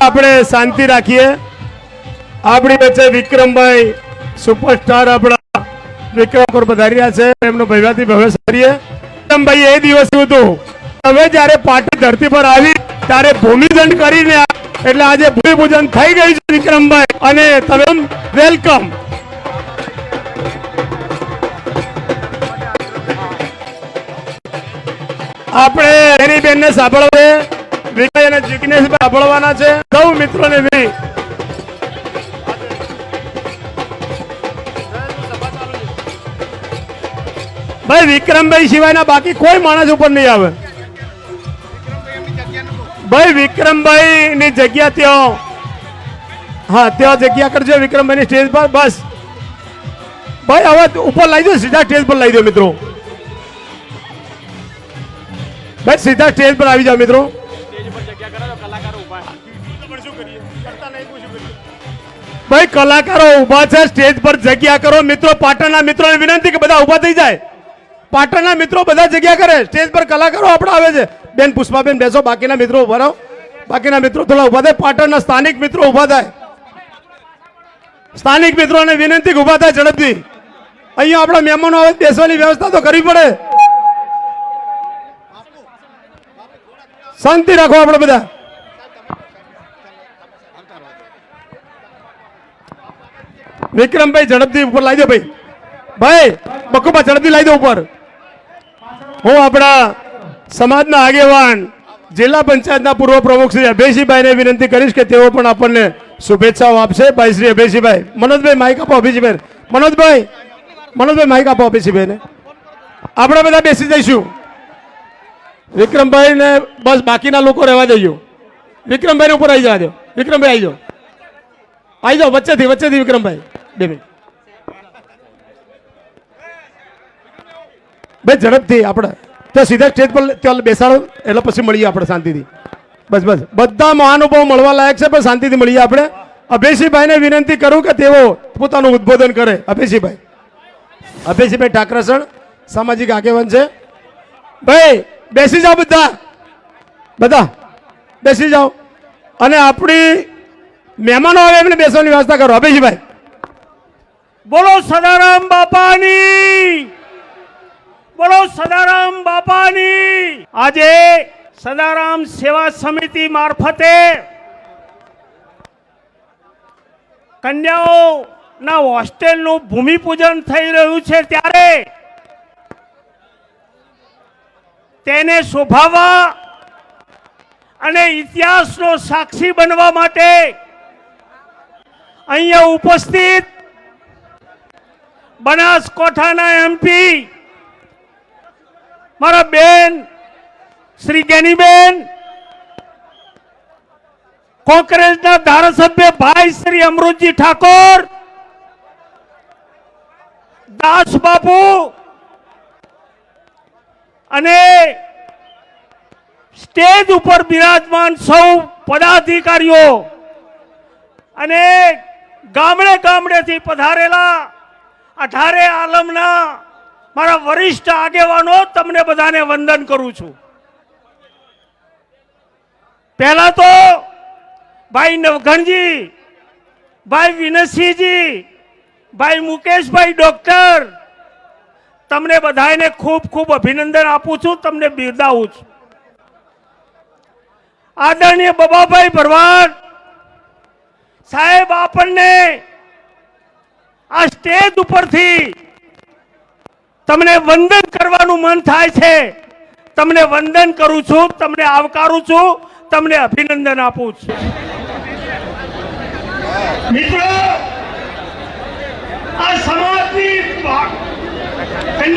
આપણે શાંતિ રાખીએ. આપણી વચ્ચે વિક્રમભાઈ સુપરસ્ટાર આપણા વિક્રમ પર પધારી છે. એમનો ભવ્યાથી ભવ્ય સારીએ. વિક્રમભાઈ એ દિવસ હતું હવે જ્યારે પાટી ધરતી પર આવી, ત્યારે ભૂમિદંડ કરીને એટલે આજે ભૂમિપૂજન થઈ ગયું છે વિક્રમભાઈ. અને તમે વેલકમ. આપણે બેનને સાંભળવા વિજય અને જિગ્નેશ સાંભળવાના છે. સૌ મિત્રોને વિનંતી. ભાઈ વિક્રમભાઈ સિવાયના બાકી કોઈ માણસ ઉપર નહીં આવે. ભાઈ વિક્રમભાઈ ની જગ્યા ત્યાં. હા, ત્યાં જગ્યા કરજો વિક્રમભાઈ ની સ્ટેજ પર, બસ. ભાઈ, હવે ઉપર લઈ દો સીધા સ્ટેજ પર લઈ દો મિત્રો. ભાઈ, સીધા સ્ટેજ પર આવી જાઓ મિત્રો. ભાઈ, કલાકારો ઊભા છે, સ્ટેજ પર જગ્યા કરો. મિત્રો, પાટણના મિત્રોને વિનંતી કે બધા ઊભા થઈ જાય. પાટણના મિત્રો બધા જગ્યા કરે. સ્ટેજ પર કલાકારો આપણે આવે છે. બેન, પુષ્પાબેન, બેસો. બાકીના મિત્રો ઊભા રહો. બાકીના મિત્રો થોડા ઊભા થાય. પાટણના સ્થાનિક મિત્રો ઊભા થાય. સ્થાનિક મિત્રોને વિનંતી ઊભા થાય ઝડપથી. અહીંયા આપણા મહેમાનો આવે, બેસવાની વ્યવસ્થા તો કરવી પડે. શાંતિ રાખો આપણે બધા. વિક્રમભાઈ ઝડપથી ઉપર લાવી દો ભાઈ. ભાઈ, બકુબા ઝડપથી લાવી દો ઉપર. હું આપણા સમાજના આગેવાન, જિલ્લા પંચાયતના પૂર્વ પ્રમુખ શ્રી અભયસિંહભાઈને વિનંતી કરીશ કે તેઓ પણ આપણને શુભેચ્છાઓ આપશે. ભાઈ, શ્રી અભયસિંહભાઈ, મનોજભાઈ માઇક આપો અભિજીભાઈ મનોજભાઈ મનોજભાઈ માઇક આપો અભિષભાઈને આપણે બધા બેસી જઈશું. વિક્રમભાઈ ને બસ બાકીના લોકો રહેવા દઈએ વિક્રમભાઈ ઉપર આવી જવા દો. વિક્રમભાઈ, આવી જાઓ. આવી જાઓ, વચ્ચેથી વચ્ચેથી વિક્રમભાઈ. બે મિનિટ. ભાઈ ઝડપથી આપણે. તો સીધા સ્ટેજ પર ત્યાં બેસાડો, એટલે પછી મળીએ આપણે શાંતિથી. બસ બસ. બધા મહાનુભાવ મળવા લાયક છે, પણ શાંતિથી મળીએ આપણે. અભયસિંહભાઈને વિનંતી કરું કે તેઓ પોતાનું ઉદ્બોધન કરે. અભયસિંહભાઈ અભયસિંહભાઈ ઠાકરસણ, સામાજિક આગેવાન છે. ભાઈ, બેસી જાઓ બધા. બધા. બેસી જાઓ. અને આપણી મહેમાનો આવે એમને બેસવાની વ્યવસ્થા કરો. અભયસિંહભાઈ બોલો સદારામ બાપાની. બોલો સદારામ બાપાની. આજે સદારામ સેવા સમિતિ મારફતે કન્યાઓના હોસ્ટેલનું ભૂમિપૂજન થઈ રહ્યું છે ત્યારે તેને શોભાવવા અને ઇતિહાસનો સાક્ષી બનવા માટે અહીંયા ઉપસ્થિત બનાસકોઠાના એમપી મારા બેન, શ્રી ગેનીબેન કોંગ્રેસના ધારાસભ્ય ભાઈ શ્રી અમૃતજી ઠાકોર, દાસ બાપુ અને સ્ટેજ ઉપર બિરાજમાન સૌ પદાધિકારીઓ અને ગામડે ગામડેથી પધારેલા અઢારે આલમના મારા વરિષ્ઠ આગેવાનો તમને બધાને વંદન કરું છું. પહેલા તો ભાઈ નવઘણજી, ભાઈ વિનસિંહજી ભાઈ મુકેશભાઈ ડોક્ટર, તમને બધાને ખૂબ ખૂબ અભિનંદન આપું છું, તમને બિરદાવું છું. આદરણીય બબાભાઈ ભરવાડ સાહેબ, આપણને આ સ્ટેજ ઉપરથી તમને વંદન કરવાનું મન થાય છે. તમને વંદન કરું છું, તમને આવકારું છું, તમને અભિનંદન આપું છું. મિત્રો, આ સમાજની